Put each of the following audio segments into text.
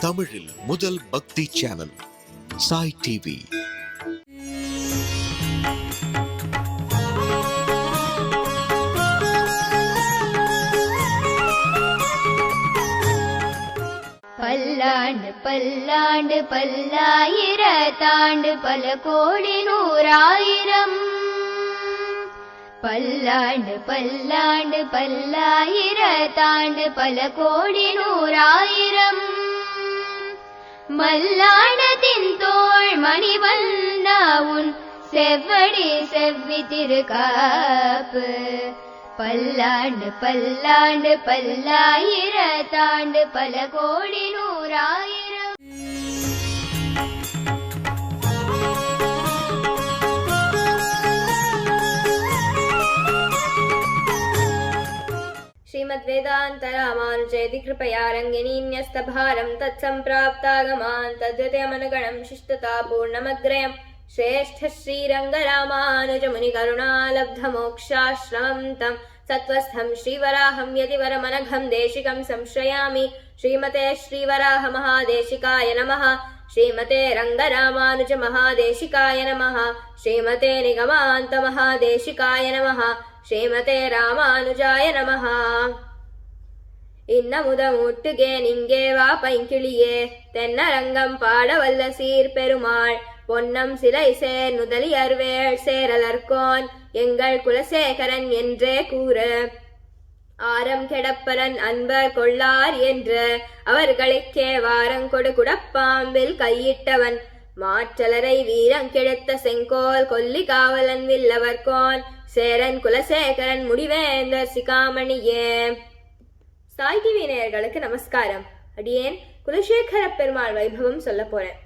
தமிழில் முதல் பக்தி சேனல் சாய் டிவி. பல்லாண்டு பல்லாண்டு பல்லாயிரத்தாண்டு பல கோடி நூறாயிரம். பல்லாண்டு பல்லாண்டு பல்லாயிரத்தாண்டு பல கோடி நூறாயிரம். மல்லாடத்தின் தோள் மணி வந்தாவுன் செவ்வடி செவ்வி திருகாப்பு பல்லாண்டு பல்லாண்டு பல்லாயிரத்தாண்டு பல கோடி நூறாயிரம் श्रीमद्वेदान्तरामानुजेति कृपया रङ्गिनीन्यस्तभारं तत्सम्प्राप्तागमान् तद्वितयमनुगणं शिष्टता पूर्णमग्रयम् श्रेष्ठ श्रीरङ्गरामानुजमुनिकरुणालब्धमोक्षाश्रमं तं सत्त्वस्थं श्रीवराहं यतिवरमनघं देशिकं संश्रयामि श्रीमते श्रीवराहमहादेशिकाय नमः श्रीमते रङ्गरामानुजमहादेशिकाय नमः श्रीमते निगमान्तमहादेशिकाय नमः ஸ்ரீமதே ராமானுஜாய நமஹ. இன்னமுதமூட்டுகே நிங்கே வா பைங்கிளியே தென்னரங்கம் பாடவல்ல சீர் பெருமாள். பொன்னம் சிலை சேர் நுதலியர்வேள் சேரலர்கோன். எங்கள் குலசேகரன் என்றே கூறு. ஆரம் கெடப்பரன் அன்பர் கொள்ளார் என்று. அவர்களுக்கே வாரங்கொடு குடப்பாம்பில் கையிட்டவன். மாற்றலரை வீரம் கெடுத்த செங்கோல் கொல்லி காவலன் வில்லவர்கோன் சேரன் குலசேகரன் முடிவேந்தர் சிகாமணியே. சாய் டிவி நேயர்களுக்கு நமஸ்காரம். அடியேன் குலசேகர பெருமாள் வைபவம் சொல்ல போறேன்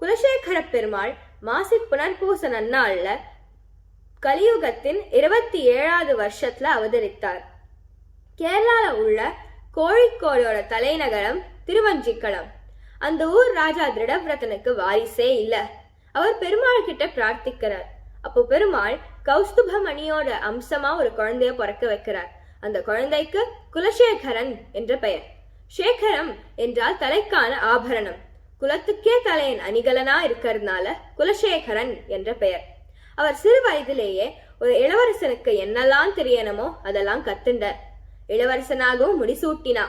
குலசேகர பெருமாள் மாசி புனர்பூச நன்னாள்ல கலியுகத்தின் இருபத்தி ஏழாவது வருஷத்துல அவதரித்தார். கேரளால உள்ள கோழிக்கோடோட தலைநகரம் திருவஞ்சிக்களம் அந்த ஊர் ராஜா திருடவிரதனுக்கு வாரிசே இல்ல. அவர் பெருமாள் கிட்ட பிரார்த்திக்கிறார். அப்போ பெருமாள் கௌஸ்துபமணியோட அம்சமா ஒரு குழந்தைய பிறக்க வைக்கிறார். அந்த குழந்தைக்கு குலசேகரன் என்ற பெயர். சேகரம் என்றால் தலைக்கான ஆபரணம். குலத்துக்கே தலையின் அணிகலனா இருக்கிறதுனால குலசேகரன் என்ற பெயர். அவர் சிறு வயதிலேயே ஒரு இளவரசனுக்கு என்னெல்லாம் தெரியணுமோ அதெல்லாம் கத்துண்டார். இளவரசனாகவும் முடிசூட்டினா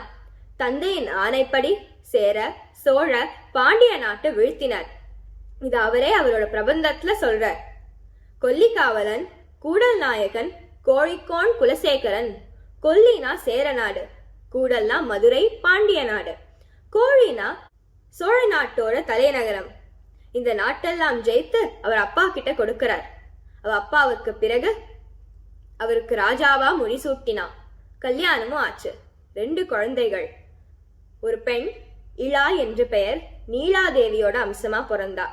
தந்தையின் ஆணைப்படி சேர சோழ பாண்டிய நாட்டை வீழ்த்தினார். இது அவரே அவரோட பிரபந்தத்துல சொல்றார். கொல்லிக்காவலன் கூடல் நாயகன் கோழிக்கோன் குலசேகரன் கொல்லினா சேரநாடு கூடல்னா மதுரை பாண்டிய நாடு கோழினா சோழ நாட்டோட தலைநகரம். இந்த நாட்டெல்லாம் ஜெயித்து அவர் அப்பா கிட்ட கொடுக்கிறார். அவ அப்பாவுக்கு பிறகு அவருக்கு ராஜாவா முடிசூட்டினான் கல்யாணமும் ஆச்சு. ரெண்டு குழந்தைகள். ஒரு பெண் இளா என்று பெயர் நீலாதேவியோட அம்சமா பிறந்தா.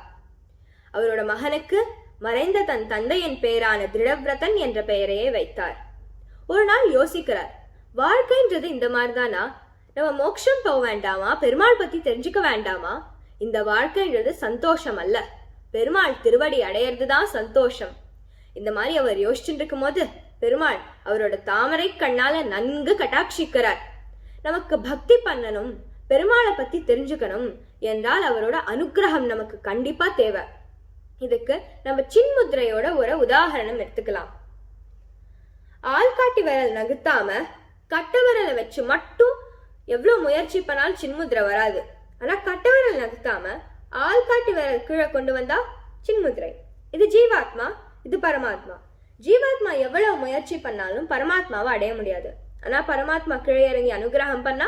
அவரோட மகனுக்கு மறைந்த தன் தந்தையின் பெயரான திருடவிரதன் என்ற பெயரையே வைத்தார். ஒரு நாள் யோசிக்கிறார். வாழ்க்கைன்றது இந்த மாதிரிதானா? நம்ம மோட்சம் போக வேண்டாமா? பெருமாள் பத்தி தெரிஞ்சுக்க வேண்டாமா? இந்த வாழ்க்கைன்றது சந்தோஷம் அல்ல பெருமாள் திருவடி அடையிறது தான் சந்தோஷம். இந்த மாதிரி அவர் யோசிச்சுட்டு இருக்கும்போது பெருமாள் அவரோட தாமரை கண்ணால நன்கு கட்டாட்சிக்கிறார். நமக்கு பக்தி பண்ணணும் பெருமாளை பத்தி தெரிஞ்சுக்கணும் என்றால் அவரோட அனுக்கிரகம் நமக்கு கண்டிப்பா தேவை. இதுக்கு நம்ம சின்முத்ரையோட ஒரு உதாரணம் எடுத்துக்கலாம். ஆள்காட்டி விரல் நகுத்தாம கட்ட விரலை வச்சு மட்டும் எவ்வளோ முயற்சி பண்ணாலும் சின்முத்ரை வராது. ஆனா கட்ட விரல் நகுத்தாம ஆள்காட்டி விரல் கீழே கொண்டு வந்தா சின்முத்ரை இது ஜீவாத்மா இது பரமாத்மா. ஜீவாத்மா எவ்வளவு முயற்சி பண்ணாலும் பரமாத்மாவை அடைய முடியாது. ஆனா பரமாத்மா கீழே இறங்கி அனுகிரகம் பண்ணா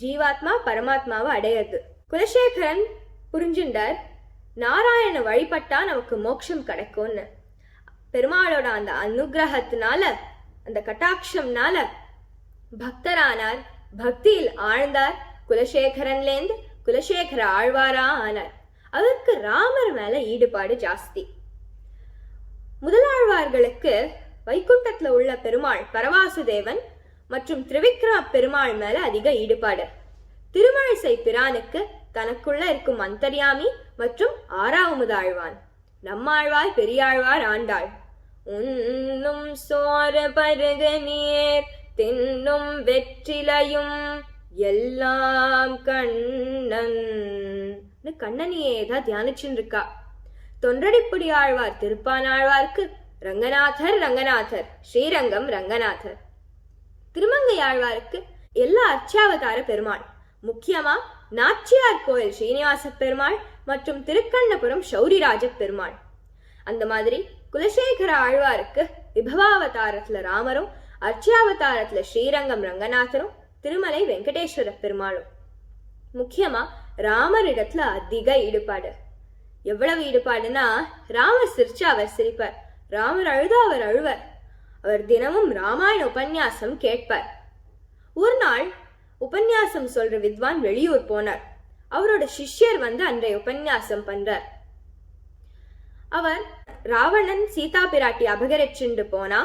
ஜீவாத்மா பரமாத்மாவை அடையிறது. குலசேகரன் புரிஞ்சுண்டார் நாராயண வழிபட்டா நமக்கு மோட்சம் கிடைக்கும்னு. பெருமாளோட அந்த அனுகிரகத்தினால அந்த கட்டாட்சம்னால பக்தரானார் பக்தியில் ஆழ்ந்தார் குலசேகரன்லேந்து குலசேகர ஆழ்வாரா ஆனார். அவருக்கு ராமர் மேல ஈடுபாடு ஜாஸ்தி. முதலாழ்வார்களுக்கு வைகுண்டத்துல உள்ள பெருமாள் பரவாசுதேவன் மற்றும் திரிவிக்ரா பெருமாள் மேல அதிக ஈடுபாடு. திருமழிசை பிரானுக்கு தனக்குள்ள இருக்கும் அந்தர்யாமி மற்றும் ஆறாவது ஆழ்வான் நம்மாழ்வார் பெரியாழ்வார் ஆண்டாள். உண்ணும் சோர பருக நீர் தின்னும் வெற்றிலையும் எல்லாம் கண்ணன். கண்ணனியே தான் தியானிச்சுன்னு இருக்கா தொண்டடிப்புடி ஆழ்வார் திருப்பானாழ்வார்க்கு ரங்கநாதர் ரங்கநாதர் ஸ்ரீரங்கம் ரங்கநாதர். திருமங்கை ஆழ்வாருக்கு எல்லா அர்ச்சாவதார பெருமாள். முக்கியமா நாச்சியார் கோயில் ஸ்ரீனிவாச பெருமாள் மற்றும் திருக்கண்ணபுரம் சௌரிராஜ பெருமாள். அந்த மாதிரி குலசேகர ஆழ்வாருக்கு விபவாவதாரத்துல ராமரும் அர்ச்சியாவதாரத்துல ஸ்ரீரங்கம் ரங்கநாதரும் திருமலை வெங்கடேஸ்வர பெருமாளும். முக்கியமா ராமரிடத்துல அதிக ஈடுபாடு. எவ்வளவு ஈடுபாடுனா ராமர் சிரிச்சா அவர் சிரிப்பார் ராமர் அழுதா அவர் அழுவர். அவர் தினமும் ராமாயண உபன்யாசம் கேட்பார். ஒரு நாள் உபன்யாசம் சொல்ற வித்வான் வெளியூர் போனார். அவரோட சிஷ்யர் வந்து அன்றைய உபன்யாசம் பண்றார். அவர் ராவணன் சீதா பிராட்டி அபகரிச்சுண்டு போனா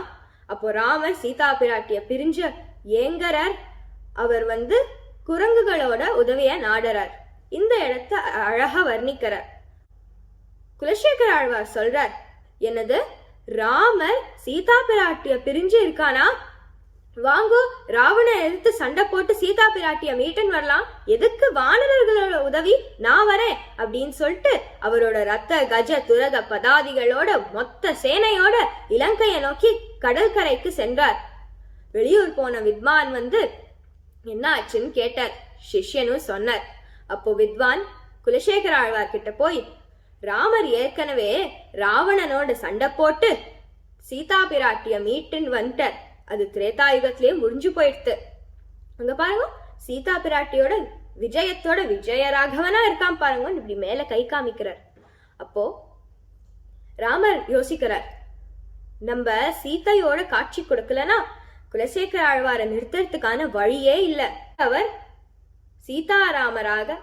அப்போ ராமர் சீதா பிராட்டிய பிரிஞ்ச ஏங்கரர் அவர் வந்து குரங்குகளோட உதவிய நாடறார். இந்த இடத்த அழகா வர்ணிக்கிறார். குலசேகர ஆழ்வார் சொல்றார் என்னது ராமர் சீதா பிராட்டிய பிரிஞ்சு இருக்கானா? வாங்கோ ராவண எதிர்த்து சண்டை போட்டு சீதா பிராட்டிய மீட்டன் வரலாம். எதுக்கு வானரர்களோட உதவி? நான் வரேன் அப்படின்னு சொல்லிட்டு அவரோட ரத்த கஜ துரத பதாதிகளோட மொத்த சேனையோட இலங்கையை நோக்கி கடற்கரைக்கு சென்றார். வெளியூர் போன வித்வான் வந்து என்ன ஆச்சுன்னு கேட்டார். சிஷ்யனும் சொன்னார். அப்போ வித்வான் குலசேகர ஆழ்வார் கிட்ட போய் ராமர் ஏற்கனவே ராவணனோட சண்டை போட்டு சீதா பிராட்டிய மீட்டுன்னு வந்துட்டார். அது திரேதாயுகத்திலேயே முடிஞ்சு போயிடுத்து. அங்க பாருங்க சீதா பிராட்டியோட விஜயத்தோட விஜயராகவனா இருக்கான் பாருங்க இப்படி மேல கை காமிக்கிறார். அப்போ ராமர் யோசிக்கிறார் நம்ம சீதையோட காட்சி கொடுக்கலனா குலசேகர ஆழ்வாரை நிறுத்துறதுக்கான வழியே இல்ல. அவர் சீதாராமராக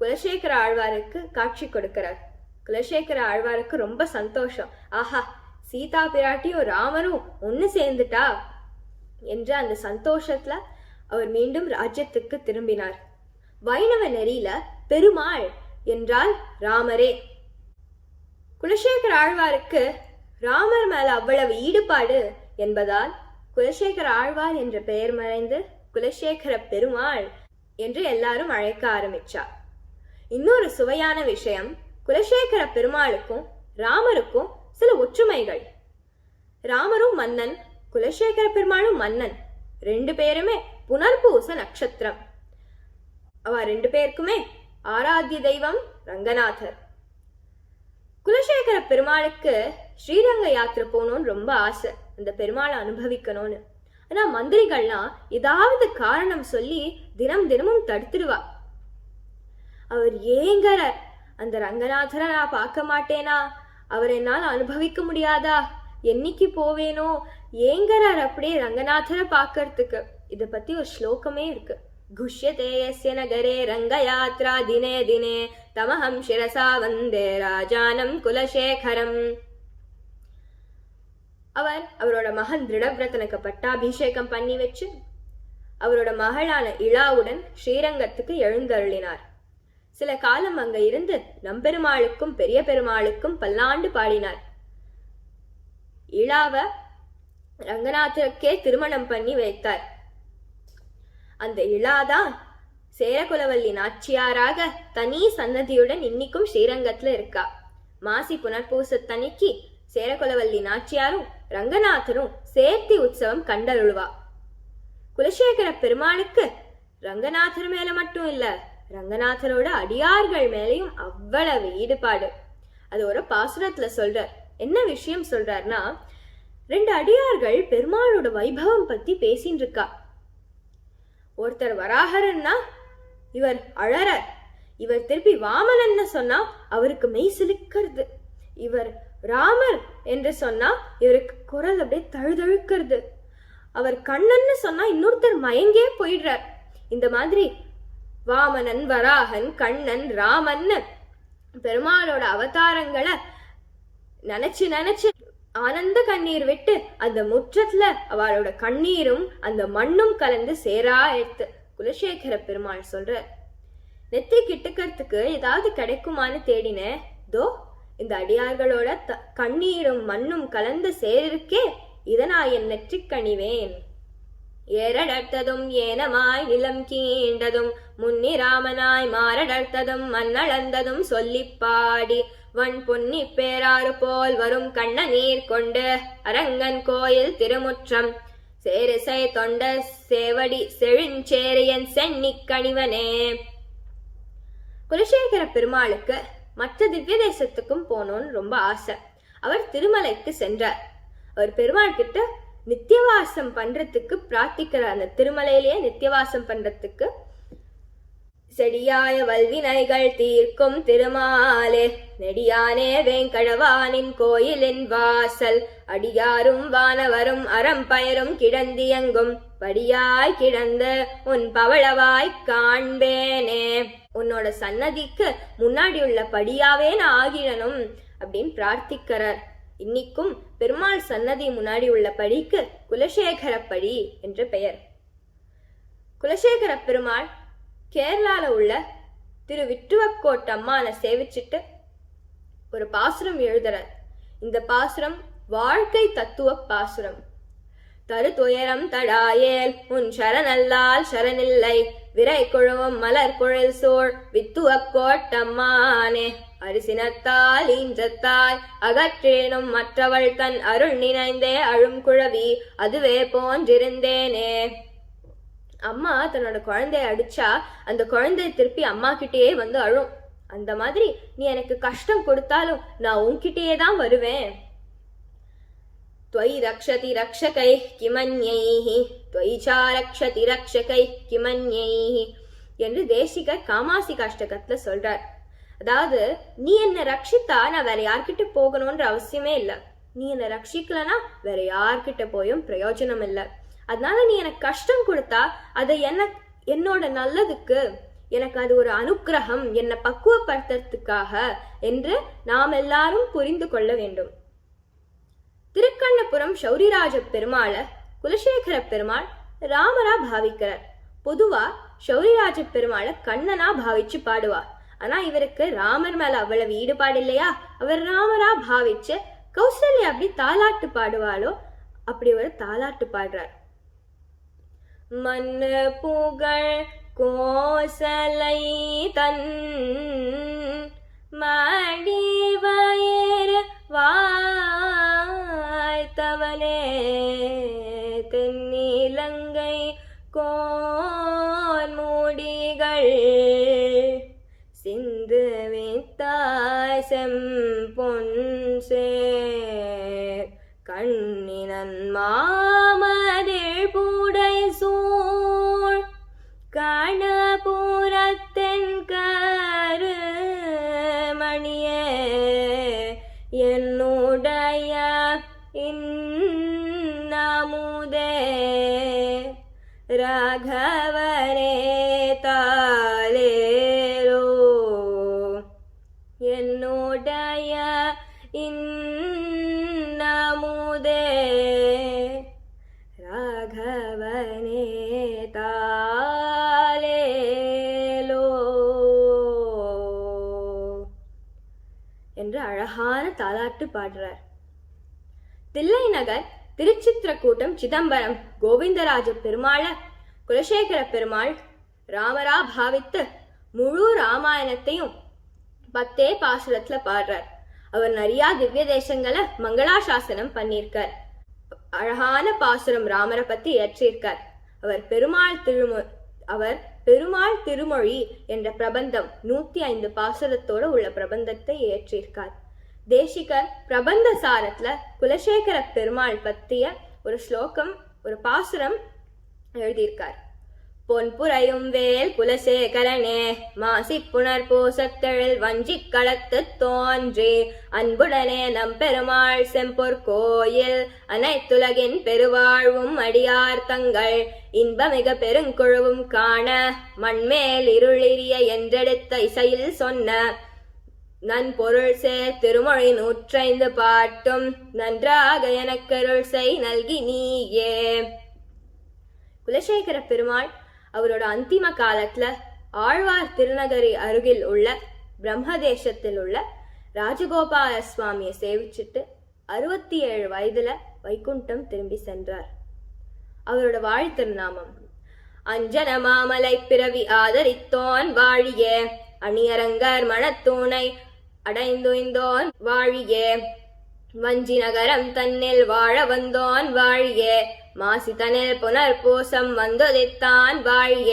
குலசேகர ஆழ்வாருக்கு காட்சி கொடுக்கிறார். குலசேகர ஆழ்வாருக்கு ரொம்ப சந்தோஷம். ஆஹா சீதா பிராட்டியும் ராமரும் ஒன்னு சேர்ந்துட்டா? என்ற அந்த சந்தோஷத்துல அவர் மீண்டும் ராஜ்யத்துக்கு திரும்பினார். வைணவ நெறியில பெருமாள் என்றால் ராமரே குலசேகர ஆழ்வாருக்கு ராமர் மேல அவ்வளவு ஈடுபாடு என்பதால் குலசேகர ஆழ்வார் என்ற பெயர் மறைந்து குலசேகர பெருமாள் என்று எல்லாரும் அழைக்க ஆரம்பிச்சார். இன்னொரு சுவையான விஷயம் குலசேகர பெருமாளுக்கும் ராமருக்கும் சில ஒற்றுமைகள். ராமரும் மன்னன் குலசேகர பெருமாளும் மன்னன். ரெண்டு பேருமே புனர்பூச நட்சத்திரம். அவ ரெண்டு பேருக்குமே ஆராத்திய தெய்வம் ரங்கநாதர். குலசேகர பெருமாளுக்கு ஸ்ரீரங்க யாத்திரை போகணும்னு ரொம்ப ஆசை. அந்த பெருமாளை அனுபவிக்கணும்னு. ஆனா மந்திரிகள்லாம் ஏதாவது காரணம் சொல்லி தினம் தினமும் தடுத்துடுவா அவர் ஏங்கற அந்த ரங்கநாதரை நான் பார்க்க மாட்டேனா? அவர் என்னால் அனுபவிக்க முடியாதா? என்னைக்கு போவேனோ? ஏங்குறார் அப்படியே ரங்கநாதரை பார்க்கறதுக்கு. இத பத்தி ஒரு ஸ்லோகமே இருக்கு. குஷ்யதே யஸ்ய நகரே ரங்கயாத்ரா தினே தினே தமஹம் சிரசா வந்தே ராஜானம் குலசேகரம். அவர் அவரோட மகன் திருடவிரதனுக்கு பட்டாபிஷேகம் பண்ணி வச்சு அவரோட மகளான இழாவுடன் ஸ்ரீரங்கத்துக்கு எழுந்தருளினார். சில காலம் அங்க இருந்து நம்பெருமாளுக்கும் பெரிய பெருமாளுக்கும் பல்லாண்டு பாடினார். இழாவை ரங்கநாதருக்கே திருமணம் பண்ணி வைத்தார். அந்த இழாதான் சேரகுலவல்லி நாச்சியாராக தனி சன்னதியுடன் இன்னிக்கும் ஸ்ரீரங்கத்துல இருக்கா. மாசி புனர்பூசத்தனிக்கு சேரகுலவல்லி நாச்சியாரும் ரங்கநாதரும் சேர்த்தி உற்சவம் கண்டருள்வா. குலசேகர பெருமாளுக்கு ரங்கநாதர் மேல மட்டும் இல்ல ரங்கநாதரோட அடியார்கள் மேலையும் அவ்வளவு ஈடுபாடு. அது ஒரு பாசுரத்துல சொல்றார். என்ன விஷயம் சொல்றாருன்னா ரெண்டு அடியார்கள் பெருமாளோட வைபவம் பத்தி பேசின்னு இருக்கா ஒருத்தர் வராகரன்னா இவர் அழறர். இவர் திருப்பி வாமனன்னு சொன்னா அவருக்கு மெய் சிலுக்கிறது. இவர் ராமர் என்று சொன்னா இவருக்கு குரல் அப்படியே தழுதழுக்கிறது. அவர் கண்ணன்னு சொன்னா இன்னொருத்தர் மயங்கே போயிடுறார். இந்த மாதிரி வாமனன் வராகன் கண்ணன் ராமன் பெருமாளோட அவதாரங்களை நினைச்சு நினைச்சு ஆனந்த கண்ணீர் விட்டு அந்த முற்றத்துல அவளோட கண்ணீரும் அந்த மண்ணும் கலந்து சேரா எடுத்து குலசேகர பெருமாள் சொல்ற நெத்தி கிட்டுக்கிறதுக்கு ஏதாவது கிடைக்குமான்னு தேடினேன் தோ இந்த அடியார்களோட த கண்ணீரும் மண்ணும் கலந்து சேரிருக்கே இதனா நான் என் நெற்றிக் கணிவேன் ஏரடர்த்ததும் ஏனமாய் நிலம் கீண்டதும் முன்னிராமனாய் மாரடர்த்ததும் மண்ணளந்ததும் சொல்லி பாடி வன் பொன்னி பேராறு போல் வரும் கண்ண நீர் கொண்டு அரங்கன் கோயில் திருமுற்றம். சேரிசை தொண்ட சேவடி செழிஞ்சேரியன் சென்னி கணிவனே குலசேகர பெருமாளுக்கு மற்ற திவ்ய தேசத்துக்கும் போனோன்னு ரொம்ப ஆசை. அவர் திருமலைக்கு சென்றார். அவர் பெருமாள் கிட்ட நித்தியவாசம் பண்றதுக்கு பிரார்த்திக்கிறார். அந்த திருமலையிலேயே நித்தியவாசம் பண்றதுக்கு செடியாய வல்வினைகள் தீர்க்கும் திருமாலே. நெடியானே வேங்கடவானின் கோயிலின் வாசல். அடியாரும் வானவரும் அறம் பயரும் கிடந்தியங்கும். படியாய் கிடந்த உன் பவளவாய் காண்பேனே. உன்னோட சன்னதிக்கு முன்னாடி உள்ள படியாவே நான் ஆகிடணும் அப்படின்னு பிரார்த்திக்கிறார். இன்னிக்கும் பெருமாள் சன்னதி முன்னாடி உள்ள படிக்கு குலசேகர படி என்று பெயர். குலசேகர பெருமாள் கேரளால உள்ள திரு விட்டுவக்கோட் அம்மானை சேவிச்சிட்டு ஒரு பாசுரம் எழுதுறார். இந்த பாசுரம் வாழ்க்கை தத்துவ பாசுரம். தரு துயரம் தடாயேல் உன் சரணல்லால் சரணில்லை. விரை குழுவும் மலர் குழல் சோர் வித்துவ கோட்டம்மானே அரிசினத்தால் ஈன்றத்தாய் அகற்றேனும் மற்றவள் தன் அருள் நினைந்தே அழும் குழவி அதுவே போன்றிருந்தேனே. அம்மா தன்னோட குழந்தைய அடிச்சா அந்த குழந்தை திருப்பி அம்மா கிட்டேயே வந்து அழும் அந்த மாதிரி நீ எனக்கு கஷ்டம் கொடுத்தாலும் நான் உன்கிட்டயே தான் வருவேன் त्वयि रक्षति रक्षकैः किमन्यैः त्वयि चा रक्षति रक्षकैः किमन्यैः என்று தேசிகர் காமாசி காஷ்டகத்துல சொல்றார் அதாவது நீ என்ன ரட்சித்தா நான் வேற யார்கிட்ட போகணும்ன்ற அவசியமே இல்ல நீ என்ன ரட்சிக்கலனா வேற யார்கிட்ட போயும் பிரயோஜனம் இல்ல அதனால நீ எனக்கு கஷ்டம் கொடுத்தா அதை என்ன என்னோட நல்லதுக்கு எனக்கு அது ஒரு அனுக்கிரகம் என்னை பக்குவப்படுத்துறதுக்காக என்று நாம் எல்லாரும் புரிந்து கொள்ள வேண்டும். திருக்கண்ணபுரம் சௌரிராஜ பெருமாள குலசேகர பெருமாள் ராமரா பாவிக்கிறார். பொதுவா சௌரிராஜ பெருமாளை கண்ணனா பாவிச்சு பாடுவார். ஆனா இவருக்கு ராமர் மேல அவ்வளவு ஈடுபாடு இல்லையா? அவர் ராமரா பாவிச்சு கௌசல்யா அப்படி தாலாட்டு பாடுவாளோ அப்படி ஒரு தாலாட்டு பாடுறார். மன் புகழ் கோசலை தன் மடிவயர் வயிறு வாய்த்தவனே ராகவனே தாலேரோ என்னுடைய இன்னமுதே ராகவனே தாலேலோ என்று அழகான தாலாட்டு பாடுறார். தில்லை நகர் திருச்சித்திரக்கூட்டம் சிதம்பரம் கோவிந்தராஜ பெருமாள குலசேகர பெருமாள் ராமரா பாவித்து முழு ராமாயணத்தையும் பத்தே பாசுரத்துல பாடுறார். அவர் நிறைய திவ்ய தேசங்களை மங்களாசாசனம் பண்ணியிருக்கார். அழகான பாசுரம் ராமரை பத்தி இயற்றியிருக்கார் அவர் பெருமாள் திருமொ அவர் பெருமாள் திருமொழி என்ற பிரபந்தம் நூத்தி ஐந்து பாசுரத்தோட உள்ள பிரபந்தத்தை இயற்றியிருக்கார் தேசிகர் பிரபந்த சாரத்துல குலசேகர பெருமாள் பத்திய ஒரு ஸ்லோகம் ஒரு பாசுரம் எழுதியிருக்கார். பொன்புரையும் வேல் குலசேகரனே மாசி புனர் பூசத்தெழில் வஞ்சி களத்து தோன்றி அன்புடனே நம் பெருமாள் செம்பொற் கோயில் அனைத்துலகின் பெருவாழ்வும் அடியார் தங்கள் இன்பமிக பெருங்குழுவும் காண மண்மேல் இருளிரிய என்றெடுத்த இசையில் சொன்ன நன் பொருள் சேர் திருமொழி நூற்றைந்து பாட்டும் நன்றாக எனக்கருள் செய் நல்கி நீயே. குலசேகர பெருமாள் அவரோட அந்திம காலத்துல ஆழ்வார் திருநகரி அருகில் உள்ள பிரம்மதேசத்தில் உள்ள ராஜகோபால சுவாமியை சேவிச்சிட்டு அறுபத்தி ஏழு வயதுல வைகுண்டம் திரும்பி சென்றார். அவரோட வாழ்த்திருநாமம் திருநாமம் அஞ்சன மாமலை பிறவி ஆதரித்தோன் வாழியே அணியரங்கர் மணத்தூணை அடைந்துய்ந்தோன் வாழியே வஞ்சி நகரம் தன்னில் வாழ வந்தோன் வாழியே மாசி தனில் புனர்பூசம் வந்துதித்தான் வாழிய.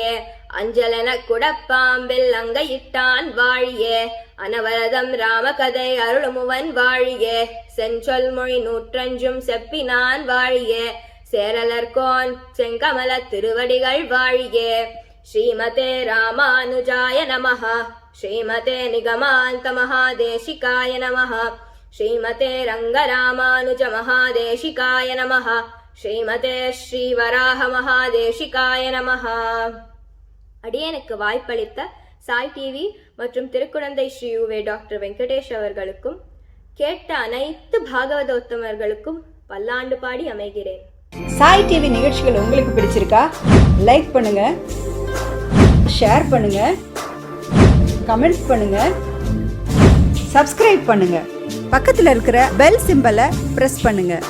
அஞ்சலன குடப்பாம்பில் அங்கையிட்டான் வாழிய. அனவரதம் ராமகதை அருளுமுவன் வாழிய. செஞ்சொல் மொழி நூற்றஞ்சும் செப்பினான் வாழிய. சேரலர்கோன் செங்கமல திருவடிகள் வாழிய. ஸ்ரீமதே ராமானுஜாய நமः ஸ்ரீமதே நிகமாந்த மகாதேசிகாய நமः ஸ்ரீமதே ரங்கராமானுஜ மகாதேசிகாய நமः ஸ்ரீமதே ஸ்ரீவராக மகாதேஷிகாய நமஹா. அடியனுக்கு வாய்ப்பளித்த சாய் டிவி மற்றும் திருக்குழந்தை ஸ்ரீ யுவே டாக்டர் வெங்கடேஷ் அவர்களுக்கும் கேட்ட அனைத்து பாகவதோத்தமர்களுக்கும் பல்லாண்டு பாடி அமைகிறேன். சாய் டிவி நிகழ்ச்சிகள் உங்களுக்கு பிடிச்சிருக்கா? லைக் பண்ணுங்க ஷேர் பண்ணுங்க கமெண்ட்ஸ் பண்ணுங்க சப்ஸ்கிரைப் பண்ணுங்க. பக்கத்தில் இருக்கிற பெல் சிம்பலை ப்ரெஸ் பண்ணுங்கள்